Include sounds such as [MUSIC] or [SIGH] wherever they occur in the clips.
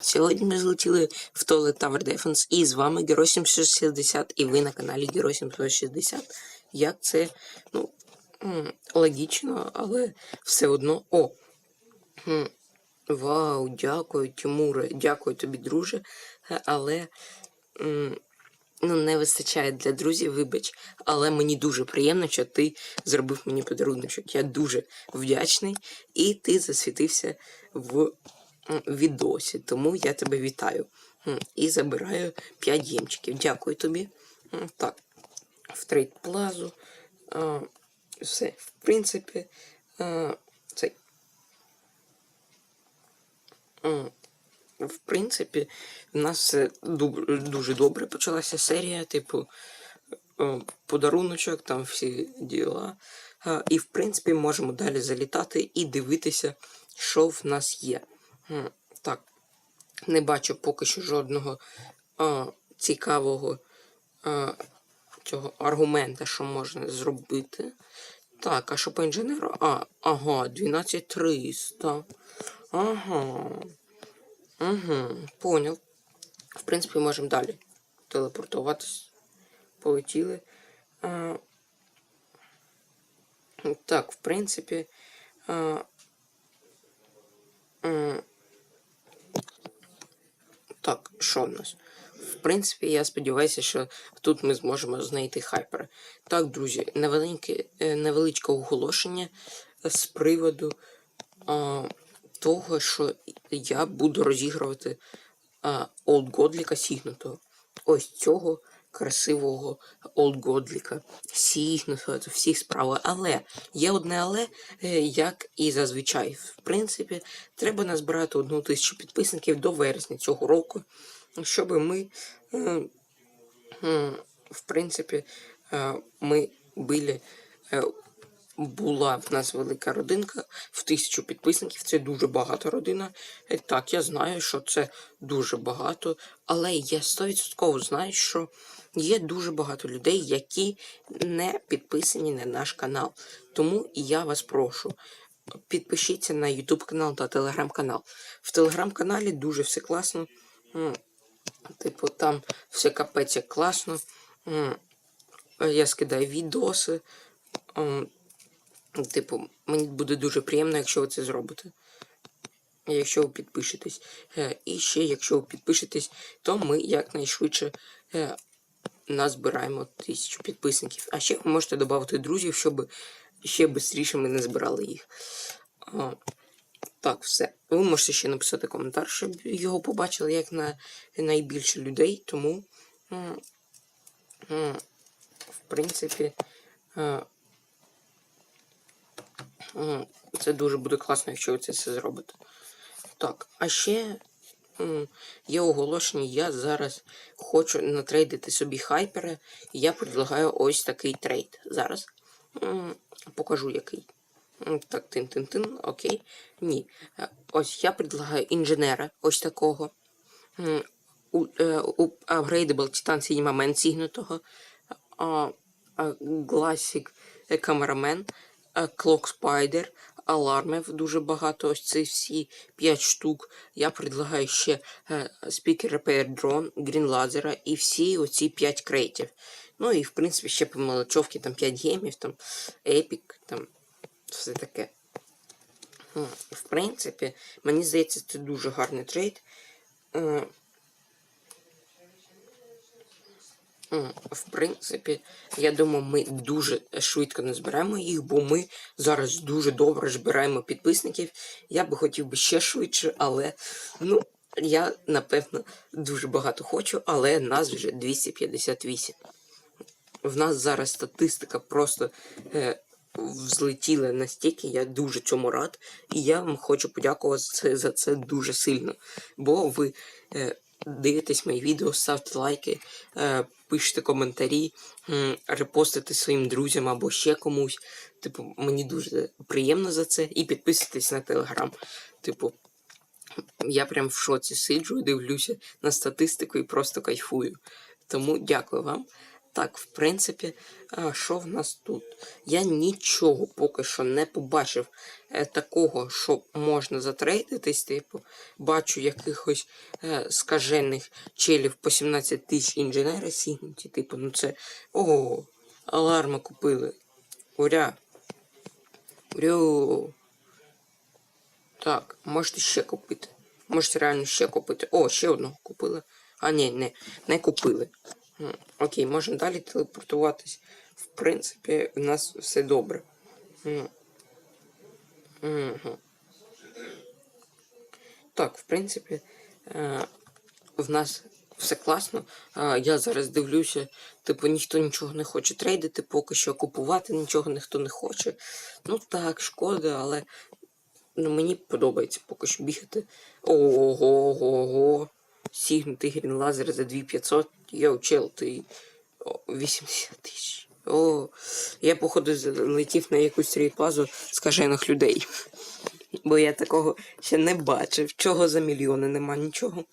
Сьогодні ми злетіли в Toilet Tower Defense і з вами Герой 760 і ви на каналі Герой 760. Як це, ну, логічно, але все одно. О! Вау, дякую, Тимуре, дякую тобі, друже. Але ну, не вистачає для друзів, вибач. Але мені дуже приємно, що ти зробив мені подаруночок. Я дуже вдячний, і ти засвітився в відосі. Тому я тебе вітаю. І забираю 5 ємчиків. Дякую тобі. Так, в трейд плазу. Все, в принципі, цей. В принципі, в нас дуже добре почалася серія, типу, подаруночок, там всі діла. І, в принципі, можемо далі залітати і дивитися, що в нас є. М, Так, не бачу поки що жодного а, цікавого а, цього аргумента, що можна зробити. Так, а що по інженеру? А, ага, 12300. Ага. Угу, понял. В принципі, можемо далі телепортуватись. Полетіли. А, так, в принципі. А, м, так, що в нас? В принципі, я сподіваюся, що тут ми зможемо знайти хайпер. Так, друзі, невелике, е, невеличке оголошення з приводу а, того, що я буду розігрувати а, Old Годліка сігнутого. Ось цього красивого олдгодліка, всіх справи. Але є одне але, е, як і зазвичай. В принципі, треба назбирати одну тисячу підписників до вересня цього року, щоб ми. е, В принципі, е, ми були. Була в нас велика родинка в тисячу підписників. Це дуже багата родина. Е, Так, я знаю, що це дуже багато, але я 100% знаю, що є дуже багато людей, які не підписані на наш канал. Тому я вас прошу. Підпишіться на YouTube канал та Telegram канал. В Telegram каналі дуже все класно. Типу, там все капець як класно. Я скидаю відоси. М, Типу, мені буде дуже приємно, якщо ви це зробите. Якщо ви підпишетесь. Е, І ще, якщо ви підпишетесь, то ми якнайшвидше е, назбираємо тисячу підписників. А ще ви можете додати друзів, щоб ще швидше ми не збирали їх. Так, все. Ви можете ще написати коментар, щоб його побачили як на найбільше людей. Тому, в принципі, е, це дуже буде класно, якщо ви це все зробите. Так, а ще є оголошення, я зараз хочу натрейдити собі хайпера, і я предлагаю ось такий трейд. Зараз покажу який. Так, тин-тин-тин, окей. Ні. Е, Ось я предлагаю інженера, ось такого. Е, Upgradable Titan Cinema Man сігнутого. Classic Cameraman, Clock Spider, алармів дуже багато. Ось ці всі 5 штук. Я предлагаю ще е, Speaker Repair Drone, Green Laser і всі оці 5 крейтів. Ну і в принципі ще по мелочовки там 5 гемів, там Epic, там все таке. В принципі, мені здається, це дуже гарний трейд. Е, м, В принципі, я думаю, ми дуже швидко не зберемо їх, бо ми зараз дуже добре збираємо підписників. Я би хотів би ще швидше, але ну, я напевно дуже багато хочу, але нас вже 258. В нас зараз статистика просто е, взлетіла настільки, я дуже цьому рад. І я вам хочу подякувати за це, дуже сильно. Бо ви е, дивитесь мої відео, ставте лайки, е, пишете коментарі, репостите своїм друзям або ще комусь. Типу, мені дуже приємно за це. І підписуйтесь на телеграм. Типу, я прям в шоці сиджу дивлюся на статистику і просто кайфую. Тому дякую вам. Так, в принципі, а, що в нас тут? Я нічого поки що не побачив е, такого, що можна затрейдитись. Типу, бачу якихось е, скажених челів по 17 тисяч інженери сігнуті. Типу, ну це. О, аларми купили. Уря. Урю. Так, можете ще купити. Можете реально ще купити. О, ще одну купили. А, ні, не, не купили. Окей, можемо далі телепортуватись. В принципі, у нас все добре. Мгм. Так, в принципі, в нас все класно. Я зараз дивлюся, типу, ніхто нічого не хоче трейдити, поки що купувати нічого ніхто не хоче. Ну так, шкода, але ну, мені подобається поки що бігати. Ого, ого. Сігнутий грінлазер за 2500. Йоу, чел, ти 80 тисяч. О, я, походу, залетів на якусь стрійплазу скажених людей. Бо я такого ще не бачив. Чого за мільйони нема нічого.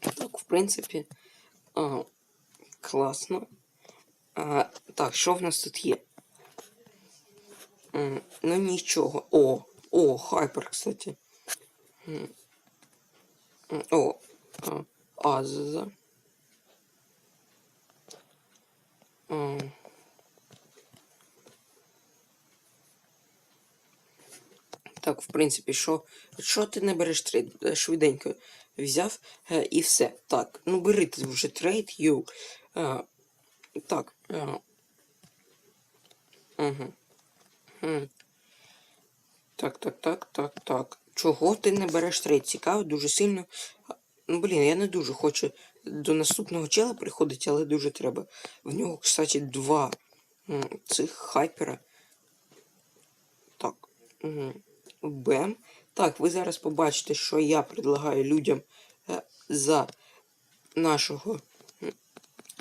Так, в принципі, а, класно. А, так, що в нас тут є? М, Ну нічого. О, о, хайпер, кстати. О, а, Аза. Так, в принципі, що, що ти не береш трейд? Е, Швиденько взяв е, і все. Так, ну бери ти вже трейд, йоу. Е, так. Е, угу. Так, так, так, так, так. Чого ти не береш трейд? Цікаво, дуже сильно. Ну, блін, я не дуже хочу до наступного чела приходити, але дуже треба. В нього, кстати, два цих хайпера. Так. Бем. Так, ви зараз побачите, що я предлагаю людям е, за нашого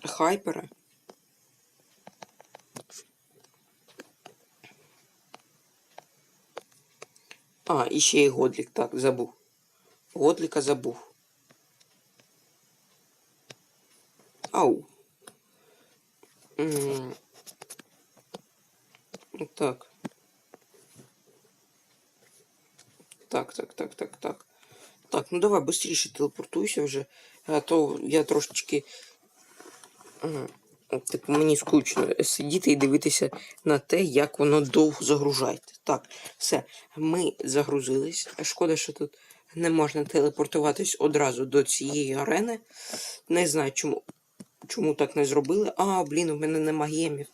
хайпера. А, і ще й Годлік, так, забув. Годліка забув. Ау. М, Так. Так, так, так, так, так. Так, ну давай быстріше телепортуйся вже. А то я трошечки. Типу, мені скучно сидіти і дивитися на те, як воно довго загружається. Так, все, ми загрузились. Шкода, що тут не можна телепортуватись одразу до цієї арени. Не знаю, чому, чому так не зробили. А, блін, у мене нема гемів.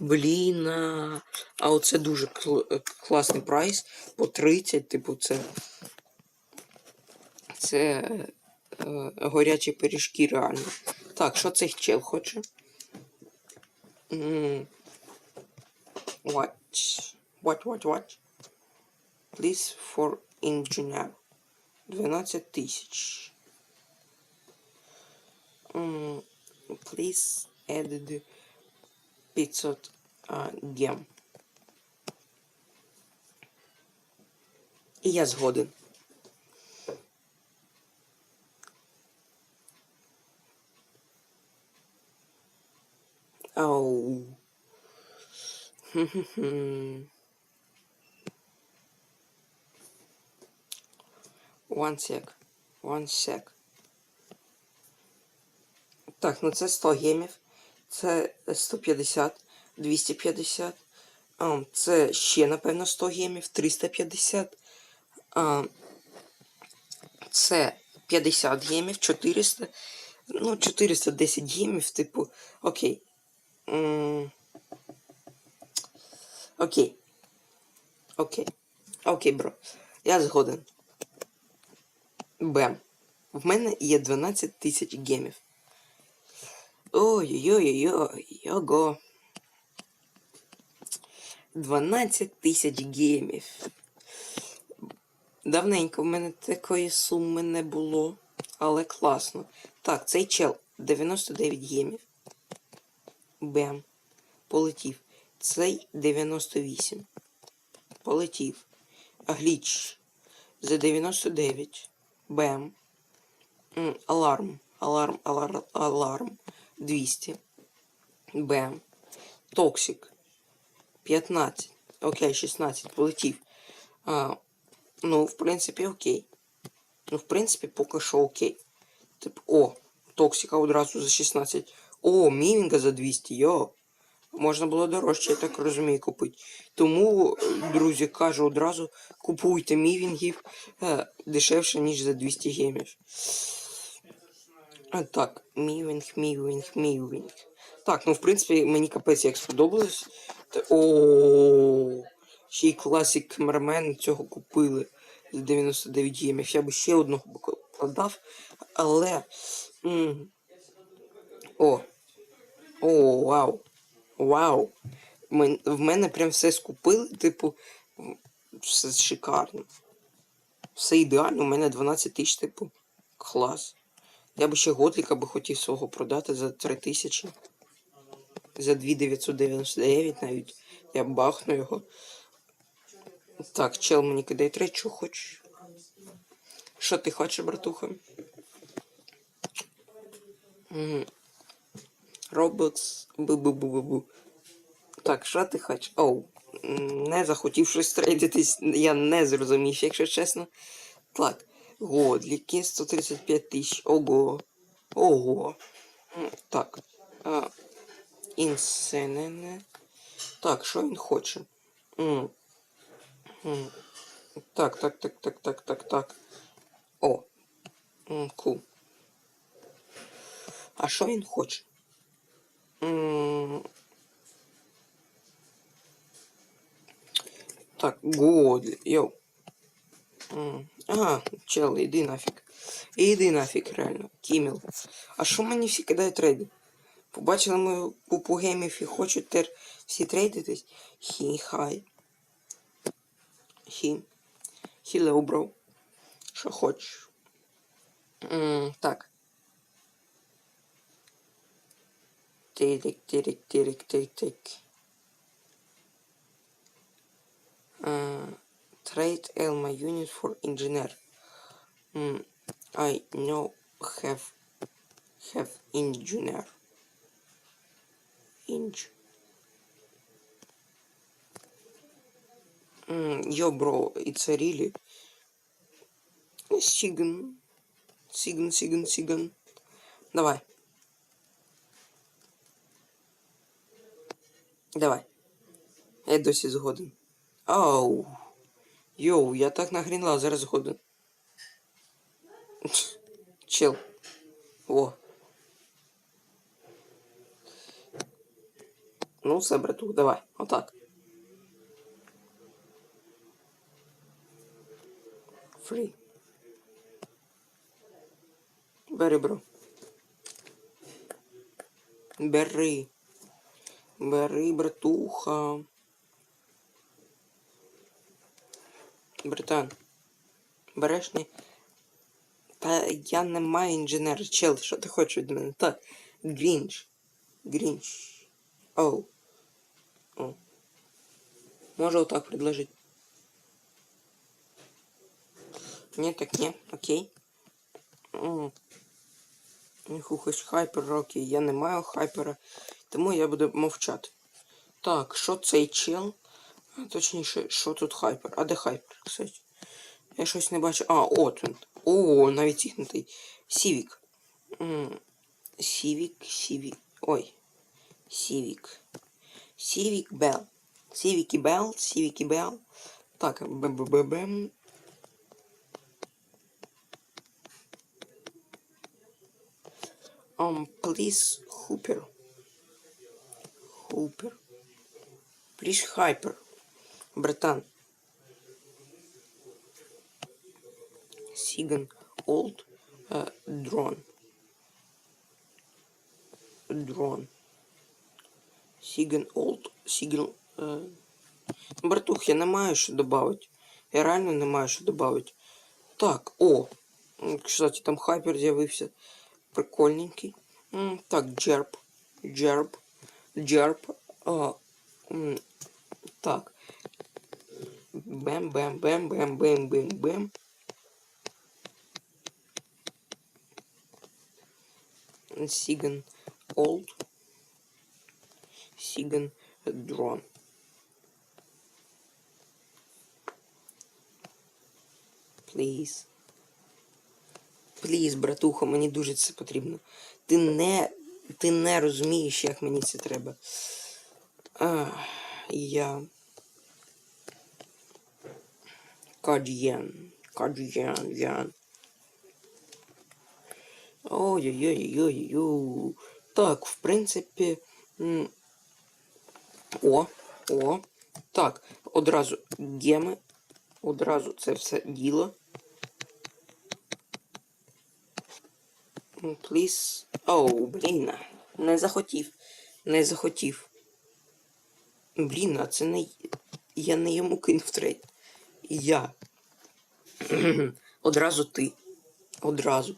Блін. А, а оце дуже кл- класний прайс. По 30, типу, це. Це е, горячі пиріжки реально. Так, що цей чел хоче? Mm. What? What, what, what? Please for engineer. 12 тисяч. Mm. Please add the 500 uh, гем. І я згоден. Ау. Хм-хм-хм. One sec. One sec. Так, ну це 100 гемів. Це 150, 250. А, це ще, напевно, 100 гемів, 350. А, це 50 гемів, 400. Ну, 410 гемів, типу, окей. Окей. Окей. Окей, бро. Я згоден. Бем. В мене є 12 тисяч гемів. Ой-ой-ой-ой, його. 12 тисяч гемів. Давненько в мене такої суми не було, але класно. Так, цей чел 99 гемів. Бем. Полетів. Цей 98. Полетів. Гліч. за 99. Бем. М, Аларм. Аларм, аларм, аларм. 200. Бем. Токсик. 15. Окей, 16. Полетів. А, ну, в принципі, окей. Ну, в принципі, поки що окей. Тип, о, Токсика одразу за 16. О, Мівінга за 200, йо. Можна було дорожче, я так розумію, купити. Тому, е, друзі, кажу одразу, купуйте мівінгів е, дешевше, ніж за 200 гемів. А, так, мівінг, мівінг, мівінг. Так, ну в принципі, мені капець як сподобалось. О, ще й класик камермен цього купили за 99 гемів. Я би ще одного продав, але. м, О. О, вау. Вау. В мене прям все скупили, типу, все шикарно. Все ідеально, у мене 12 тисяч, типу, клас. Я би ще готліка би хотів свого продати за 3 тисячі. За 2999 навіть. Я бахну його. Так, чел мені кидає треть, що хочеш. Що ти хочеш, братуха? Роботс. Бу-бу-бу-бу-бу. Так, що ти хочеш? Оу. Не захотів щось трейдитись, я не зрозумів, якщо чесно. Так. Годліки, 135 тисяч. Ого. Ого. Так. А, інсенене. Так, що він хоче? Так, так, так, так, так, так, так. О. Ку. А що він хоче? Так, Годлі. Йоу. М, А, чел, іди нафіг. Іди нафіг, реально. Кіміл. А що мені всі кидають трейди? Побачили мою купу геймів і хочуть тепер всі трейдитись? Хі, хай. Хі. Хілео, бро. Що хочеш? М, Так. Тирик, тирик, тирик, тирик, тирик. Uh, trade Elma unit for engineer. Mm, I know have have engineer. Inch. Mm, yo, bro, it's a really Сиган. Сиган, Сиган, Сиган. Давай. Давай. Я досі згоден. Ау. Йоу, я так нагрінла, зараз згоден. Чел. О. Ну, все, братух, давай. Отак. Фрі. Бери, бро. Бери. Бери, братуха. Братан. Береш ні? Та я не маю інженера. Чел, що ти хочеш від мене? Так. Грінч. Грінч. Оу. О. Можу отак предложить. Ні, так ні. Окей. М. Хух, хайпер, окей. Я не маю хайпера. Тому я буду мовчати. Так, що цей чел? Точніше, що тут хайпер? А де хайпер, кстати? Я щось не бачу. А, от він. О, навіть ігнутий. Сівік. Сівік, Сівік. Ой. Сівік. Сівік Бел. Сівік і Бел, Сівік і Бел. Так, б-б-б-бем. Um, please, Hooper. Hooper. Please, Hyper. Братан. Сиган Old uh, Drone. Drone. Сиган Old. Сиган... Uh... Братух, я не маю що добавити. Я реально не маю що добавити. Так, о. Кстати, там хайпер з'явився. Прикольненький. Так, джерб. Джерб. Джерп. О, так. Бем-бем-бем-бем-бем-бем-бем. Сиган Олд. Сиган Дрон. Please. Пліз, братуха, мені дуже це потрібно. Ти не ти не розумієш, як мені це треба. А, я. Кадьян. Кадьян, ян. Ой-ой-ой-ой-ой. Так, в принципі. О, о. Так, одразу геми. Одразу це все діло. Please. Оу, блін. Не захотів. Не захотів. Блін, а це не. Я не йому кинув трейд. Я. [CLEARS THROAT] Одразу ти. Одразу.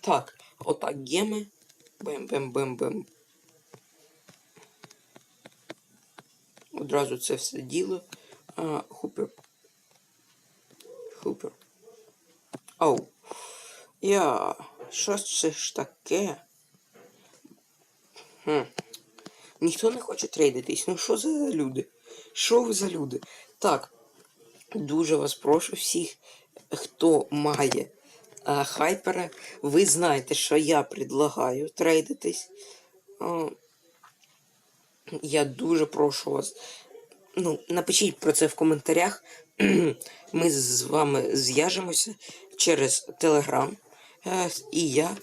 Так, отак геми. Бем-бем-бем-бем. Одразу це все діло. А, хупер. Хупер. Оу. Я. Що це ж таке? Хм. Ніхто не хоче трейдитись. Ну що за люди? Що ви за люди? Так. Дуже вас прошу всіх, хто має а, хайпера, ви знаєте, що я предлагаю трейдитись. А, я дуже прошу вас. Ну, напишіть про це в коментарях. [CLEARS THROAT] Ми з вами зв'яжемося через Телеграм. Е, І я.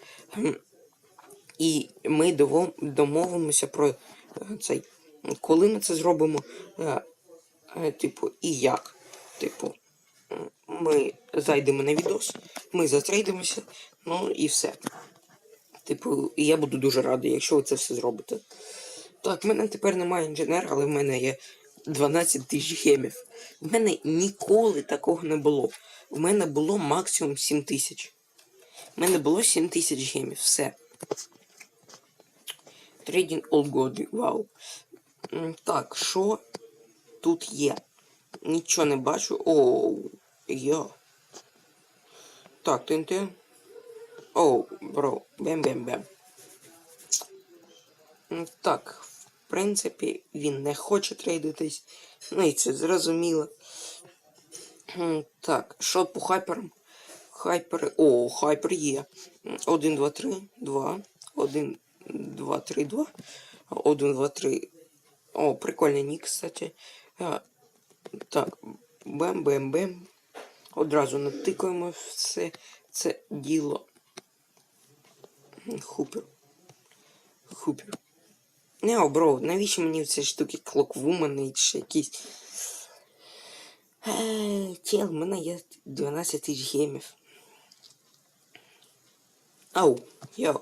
І ми домовимося про е, цей. Коли ми це зробимо, е, типу, і як. Типу, ми зайдемо на відос, ми затрейдимося, ну і все. Типу, я буду дуже радий, якщо ви це все зробите. Так, в мене тепер немає інженера, але в мене є 12 тисяч гемів. В мене ніколи такого не було. В мене було максимум 7 тисяч. В мене було 7 тисяч гемів. Все. Трейдінг All God. Вау. Так, що тут є? Нічого не бачу. Оу, я. Так, ТНТ. Оу, бро. Бем-бем-бем. Так, в принципі, він не хоче трейдитись. Ну і це зрозуміло. Так, що по хайперам? Хайпери. О, хайпер є. 1, 2, 3, 2. 1, 2, 3, 2. 1, 2, 3. О, прикольний нік, кстати. Так, бем-бем-бем. Одразу натикаємо все це діло. Хупер. Хупер. Не, бро, навіщо мені ці штуки клоквумен ще якісь. Е, Чел, в мене є 12 тисяч гемів. Ау, йо.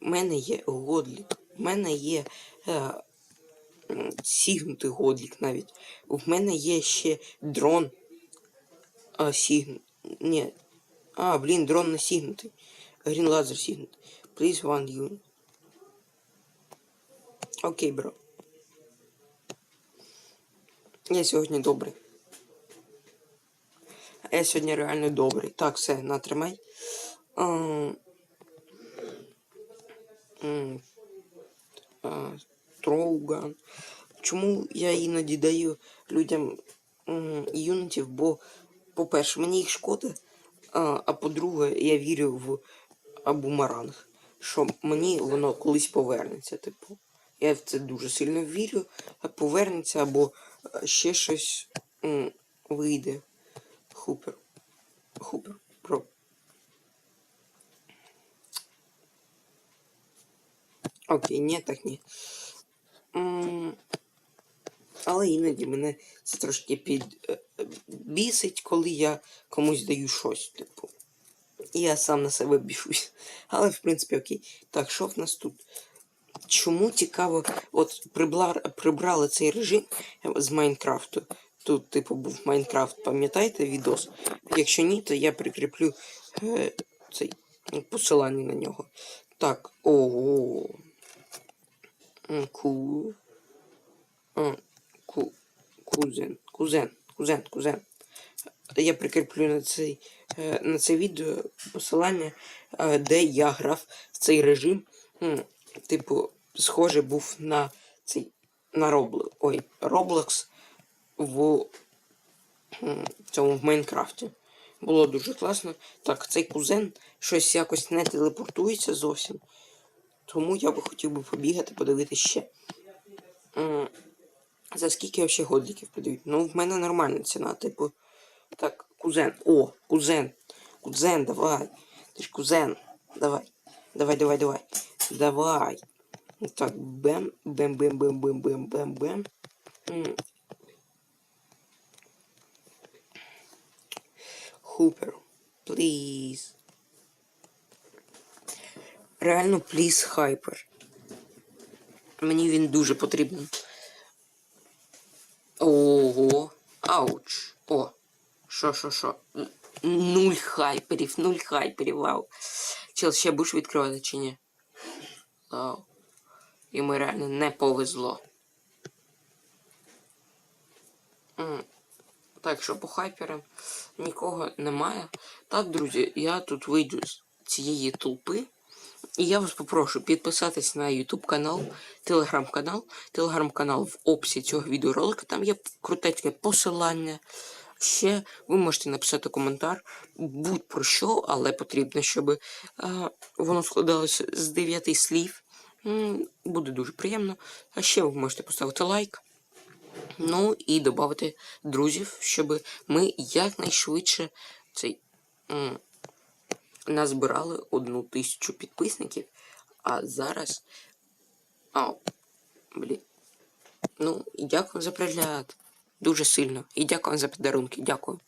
У мене є годлік. У мене є е, сігнутий годлік навіть. У мене є ще дрон. А, сігн... Ні. А, блін, дрон не сігнутий. Грін лазер сігнутий. Please one unit. Окей, бро. Я сьогодні добрий. Я сьогодні реально добрий. Так, все, натримай. Троуган. Чому я іноді даю людям юнітів, бо, по-перше, мені їх шкода, а, по-друге, я вірю в абумаранг, що мені воно колись повернеться, типу. Я в це дуже сильно вірю, а повернеться або е, ще щось вийде. Хупер. Хупер. Про. Окей, ні, так ні. Але іноді мене це трошки під е, коли я комусь даю щось, типу. І я сам на себе бішусь. Але в принципі окей. Так, що в нас тут? Чому цікаво, от прибла, прибрали цей режим з Майнкрафту. Тут, типу, був Майнкрафт, пам'ятаєте відос? Якщо ні, то я прикріплю е, цей посилання на нього. Так, ого. Ку. Ку. Кузен. Кузен. Кузен, кузен. Я прикріплю на цей, е, на це відео посилання, е, де я грав в цей режим типу, схожий був на цей на Roblox, ой, Roblox в цьому в Майнкрафті. Було дуже класно. Так, цей кузен щось якось не телепортується зовсім. Тому я би хотів би побігати, подивитися ще. За скільки взагалі годиків подають? Ну, в мене нормальна ціна, типу. Так, кузен. О, кузен. Кузен, давай. Ти ж кузен. Давай. Давай, давай, давай. Давай. Так, бем, бем, бем, бем, бем, бем, бем, бем. Хупер. Please. Реально, пліз хайпер. Мені він дуже потрібен. Ого. Ауч. О. Що, що, що? Нуль хайперів, нуль хайперів, вау. Чел, ще будеш відкривати чи ні? Вау. Йому реально не повезло. Так, що по хайперам нікого немає. Так, друзі, я тут вийду з цієї толпи. І я вас попрошу підписатись на YouTube канал, телеграм-канал. Телеграм-канал в описі цього відеоролика. Там є крутецьке посилання. Ще ви можете написати коментар будь-про що, але потрібно, щоб е, воно складалося з 9 слів. Буде дуже приємно. А ще ви можете поставити лайк. Ну і додати друзів, щоб ми якнайшвидше цей назбирали одну тисячу підписників. А зараз. А, блін. Ну, дякую за перегляд. Дуже сильно. І дякую за подарунки. Дякую.